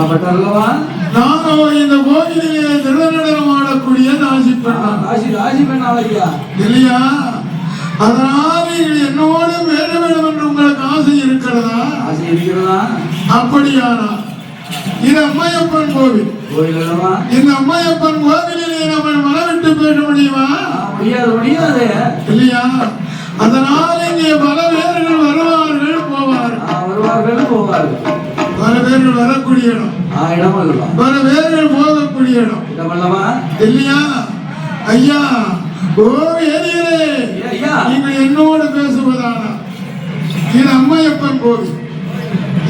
பட்டல்லவா நானோ இந்த கோயிலிலே திருநடனம் ஆடக்கூடிய தாசி பெண்ணா ராசி ராசி பெண் ஆளையா இல்லையா? அதனால் நீங்கள் என்னோடு பேச வேண்டும் என்று உங்களுக்கு ஆசை இருக்கிறதா? ஆசை இருக்கிறதா? அப்படியானா? இது அம்மையப்பன் கோவில். இந்த அம்மையப்பன் கோவிலிலே நம்ம மனவிட்டு பேச முடியுமா? முடியாது முடியாது. இல்லையா? அதனால் இங்கே பல பேர்கள் வருவார்கள் போவார்கள். வருவார்கள் போவார்கள். பல பேர்கள் வரக்கூடிய இடம். ஆ இடம் அல்லவா பல பேர்கள் போகக்கூடிய இடம். இடம் அல்லவா இல்லையா? ஐயா ஓ ஏரியிலே ஏ, ஐயா. நீங்கள் என்னோடு பேசுவதானா? இது அம்மையப்பன் கோவில்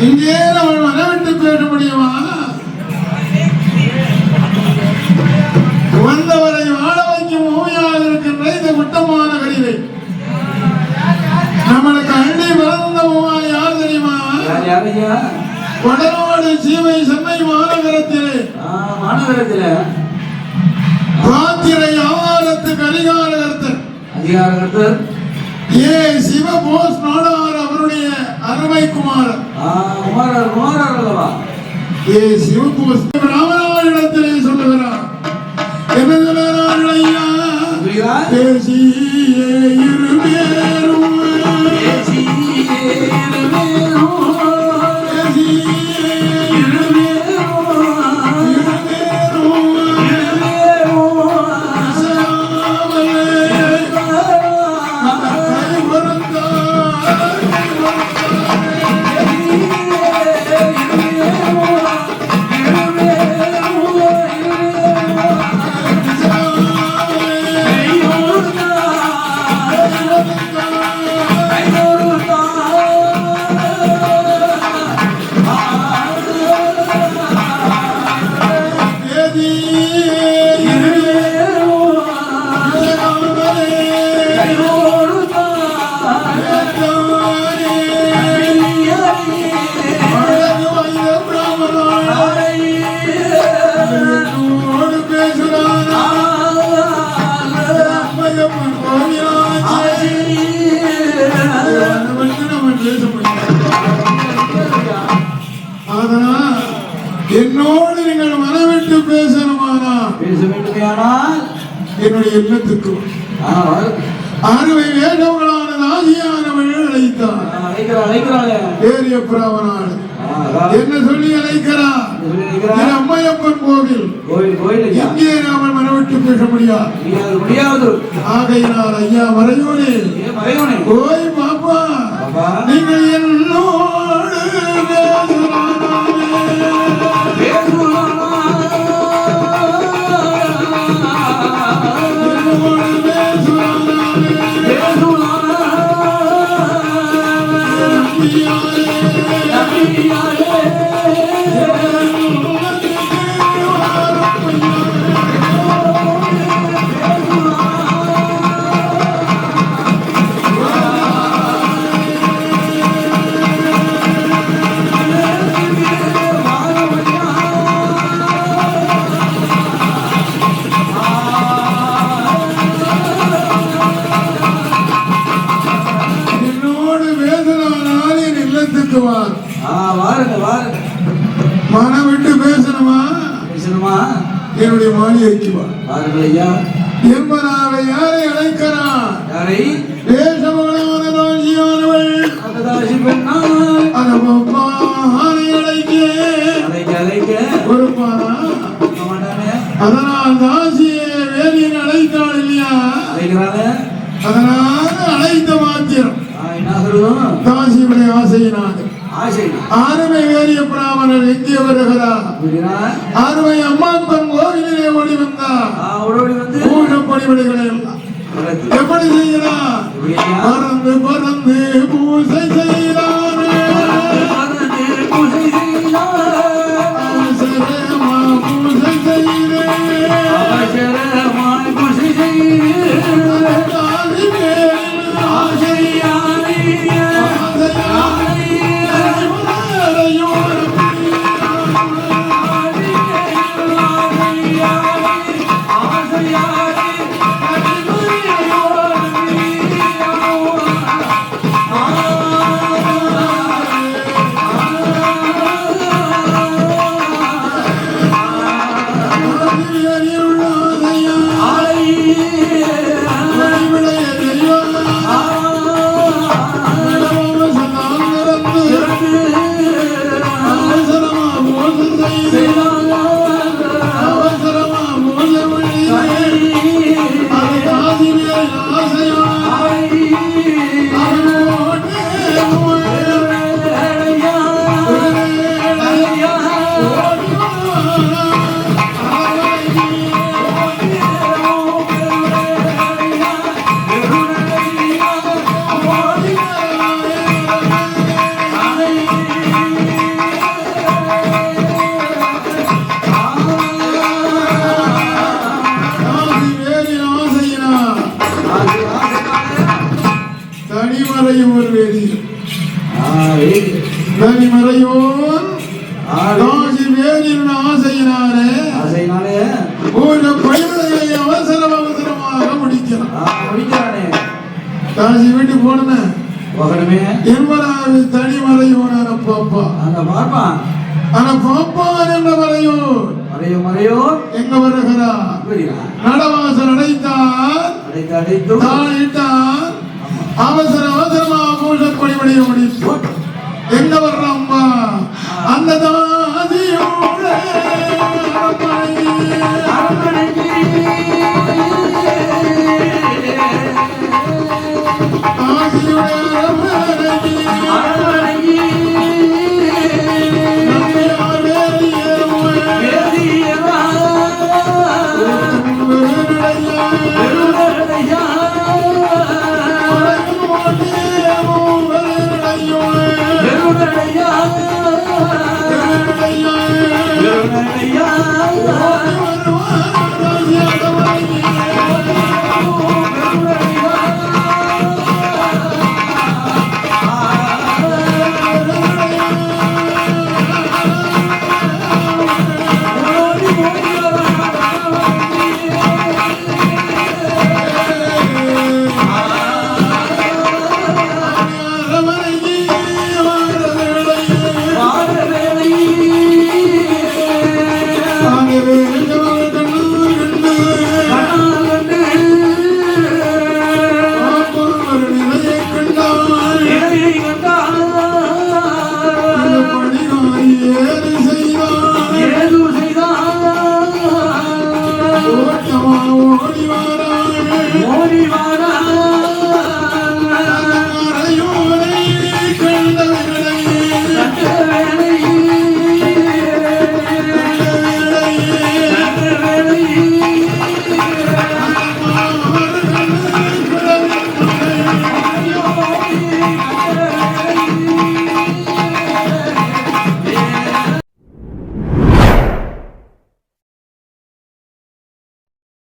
இங்கே நம்ம மனவிட்டு பேச முடியுமா வந்தவரை வாழ வைக்கும் ஓமையாக இருக்கின்ற இந்த குட்டமான கடிதை. நம்மளுக்கு பிறந்த உமா யார் தெரியுமா? வடநாடு சீமை சென்னை மாநகரத்திலே மாநகரத்துல. பாத்திரை ஆவாரத்துக்கு அதிகாரகர்த்தர். அதிகாரகர்த்தர். ஏ சிவபோஸ் நாடார் அவருடைய அருமை குமாரர் குமாரர் குமாரர் அல்லவா? ஏ சிவபோஸ் ராமநாதனிடத்திலே சொல்லுகிறார். என்ன சொல்லுகிறார்கள் ஐயா சொல்லுகிறார்? பேசியே என்னுடைய இல்லத்துக்கு ஆ, வா- அறுவை வேதங்களான ஆசியானவள் அழைத்தார் ஏரிய அதான். என்ன சொல்லி அழைக்கிறார். இது அம்மையப்பன் கோவில். கோயில் கோயில் இங்கே நாமல் மனவிட்டு பேச முடியாது. ஆகையினால் ஐயா வரையோனே ஏ Maria. வார் வாருங்க வாருங்க. மனம் விட்டு பேசணுமா? பேசணுமா? என்னுடைய மாளிகைக்கு வா வாருங்கள் ஐயா. என்பனாவை யாரை அழைக்கிறான் யாரை? தேசமகளான ராஜியானவள் அகதாசி பெண்ணால். அனபானை அழைக்க. அழைக்க அழைக்க. பொறுப்பானா? அதனால் தாசியை வேலியன் அழைத்தாள் இல்லையா? அழைக்கிறானே. அதனால் அழைத்த மாத்திரம். தாசியுடைய ஆசையினாது ஆசை ஆறுமை வேலிய பிராமணர் எங்கே வருகிறார் ஆறுமை அம்மாப்பன் கோவிலிலே ஓடி வந்தார் பூஜை வளர்த்து. எப்படி செய்கிறார்? பறந்து பறந்து பூசை செய்கிறானே. தனிமறையும் ஒரு வேதியர் ஆறு தனிமறையோன் ஆறு காசி வேதியின் ஆசையினாலே ஆசைனாலே ஒரு பணிகளை அவசரம் அவசரமாக முடிக்கிறான். காசி வீட்டுக்கு போனேன் போகணுமே. என்பதாவது தனிமறையோனான பாப்பா. அந்த பார்ப்பான் ஆனா பாப்பா என்ற மறையோன் மறையோ மறையோ எங்க வருகிறா புரியுதா நடவாசல் அடைத்தான். அடைத்து அடைத்து தாளிட்டான் அவசர அவசரமா பூசப்படி முடிய முடியும். எங்க வர்றோம்மா